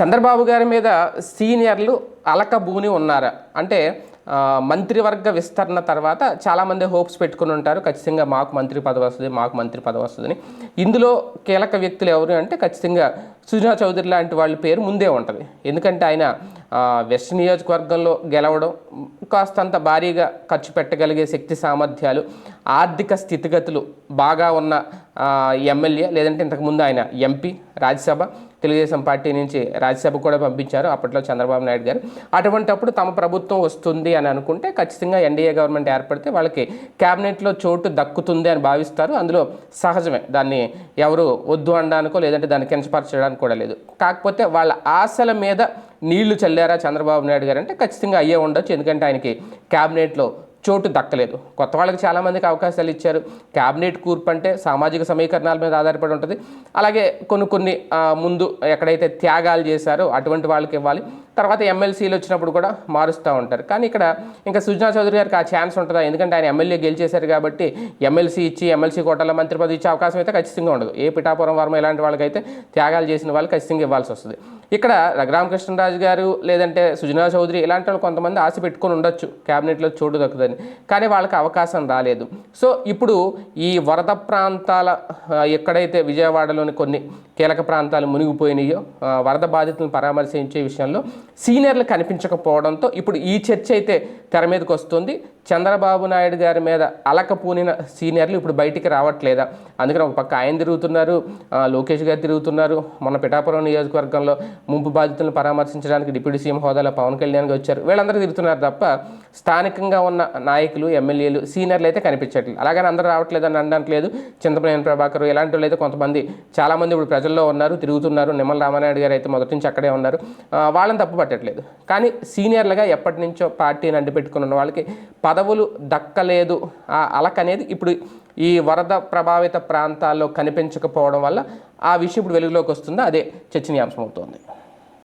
చంద్రబాబు గారి మీద సీనియర్లు అలకబూని ఉన్నారా. అంటే మంత్రివర్గ విస్తరణ తర్వాత చాలామంది హోప్స్ పెట్టుకుని ఉంటారు. ఖచ్చితంగా మాకు మంత్రి పదవి వస్తుంది మాకు మంత్రి పదవి వస్తుందని. ఇందులో కీలక వ్యక్తులు ఎవరు అంటే ఖచ్చితంగా సుజనా చౌదరి లాంటి వాళ్ళ పేరు ముందే ఉంటుంది. ఎందుకంటే ఆయన వెస్ట్ నియోజకవర్గంలో గెలవడం కాస్తంత భారీగా ఖర్చు పెట్టగలిగే శక్తి సామర్థ్యాలు ఆర్థిక స్థితిగతులు బాగా ఉన్న ఎమ్మెల్యే లేదంటే ఇంతకుముందు ఆయన ఎంపీ రాజ్యసభ తెలుగుదేశం పార్టీ నుంచి రాజ్యసభ కూడా పంపించారు అప్పట్లో చంద్రబాబు నాయుడు గారు. అటువంటప్పుడు తమ ప్రభుత్వం వస్తుంది అని అనుకుంటే ఖచ్చితంగా ఎన్డీఏ గవర్నమెంట్ ఏర్పడితే వాళ్ళకి క్యాబినెట్లో చోటు దక్కుతుంది అని భావిస్తారు. అందులో సహజమే దాన్ని ఎవరు వద్దు అనడానికో లేదంటే దాన్ని కించపరచడానికి కూడా లేదు. కాకపోతే వాళ్ళ ఆశల మీద నీళ్ళు చల్లారా చంద్రబాబు నాయుడు గారు అంటే ఖచ్చితంగా అయ్యే ఉండొచ్చు. ఎందుకంటే ఆయనకి క్యాబినెట్లో చోటు దక్కలేదు. కొత్త వాళ్ళకి చాలామందికి అవకాశాలు ఇచ్చారు. క్యాబినెట్ కూర్పు అంటే సామాజిక సమీకరణాల మీద ఆధారపడి ఉంటుంది. అలాగే కొన్ని కొన్ని ముందు ఎక్కడైతే త్యాగాలు చేశారో అటువంటి వాళ్ళకి ఇవ్వాలి. తర్వాత ఎమ్మెల్సీలు వచ్చినప్పుడు కూడా మారుస్తూ ఉంటారు. కానీ ఇక్కడ ఇంకా సుజనా చౌదరి గారికి ఆ ఛాన్స్ ఉంటుందా? ఎందుకంటే ఆయన ఎమ్మెల్యే గెలిచేశారు కాబట్టి ఎమ్మెల్సీ ఇచ్చి ఎమ్మెల్సీ కోటాలో మంత్రి పదవి ఇచ్చే అవకాశం అయితే ఖచ్చితంగా ఉండదు. ఏ పిఠాపురం వర్మ ఇలాంటి వాళ్ళకైతే త్యాగాలు చేసిన వాళ్ళు ఖచ్చితంగా ఇవ్వాల్సి వస్తుంది. ఇక్కడ రఘురామకృష్ణరాజు గారు లేదంటే సుజనా చౌదరి ఇలాంటి వాళ్ళు కొంతమంది ఆశ పెట్టుకొని ఉండొచ్చు. క్యాబినెట్లో చోటు దక్కుదని. కానీ వాళ్ళకి అవకాశం రాలేదు. సో ఇప్పుడు ఈ వరద ప్రాంతాల ఎక్కడైతే విజయవాడలోని కొన్ని కీలక ప్రాంతాలు మునిగిపోయినాయో వరద బాధితులను పరామర్శించే విషయంలో సీనియర్లు కనిపించకపోవడంతో ఇప్పుడు ఈ చర్చ అయితే తెర మీదకి వస్తుంది. చంద్రబాబు నాయుడు గారి మీద అలకపూనిన సీనియర్లు ఇప్పుడు బయటికి రావట్లేదా? అందుకని ఒక పక్క ఆయన తిరుగుతున్నారు లోకేష్ గారు తిరుగుతున్నారు. మొన్న పిఠాపురం నియోజకవర్గంలో ముంపు బాధితులను పరామర్శించడానికి డిప్యూటీ సీఎం హోదాలో పవన్ కళ్యాణ్గా వచ్చారు. వీళ్ళందరూ తిరుగుతున్నారు తప్ప స్థానికంగా ఉన్న నాయకులు ఎమ్మెల్యేలు సీనియర్లు అయితే కనిపించట్లేదు. అలాగని అందరూ రావట్లేదని అనడానికి లేదు చింతపనేని ప్రభాకర్ ఇలాంటి వాళ్ళు అయితే కొంతమంది చాలామంది ఇప్పుడు ప్రజల్లో ఉన్నారు తిరుగుతున్నారు. నిమ్మల రామానాయుడు గారు అయితే మొదటి నుంచి అక్కడే ఉన్నారు. వాళ్ళని తప్పు పట్టట్లేదు. కానీ సీనియర్లుగా ఎప్పటి నుంచో పార్టీని అంటిపెట్టుకుని ఉన్న వాళ్ళకి పదవులు దక్కలేదు. ఆ అలక అనేది ఇప్పుడు ఈ వరద ప్రభావిత ప్రాంతాల్లో కనిపించకపోవడం వల్ల ఆ విషయం ఇప్పుడు వెలుగులోకి వస్తుందో? అదే చర్చనీయాంశం అవుతోంది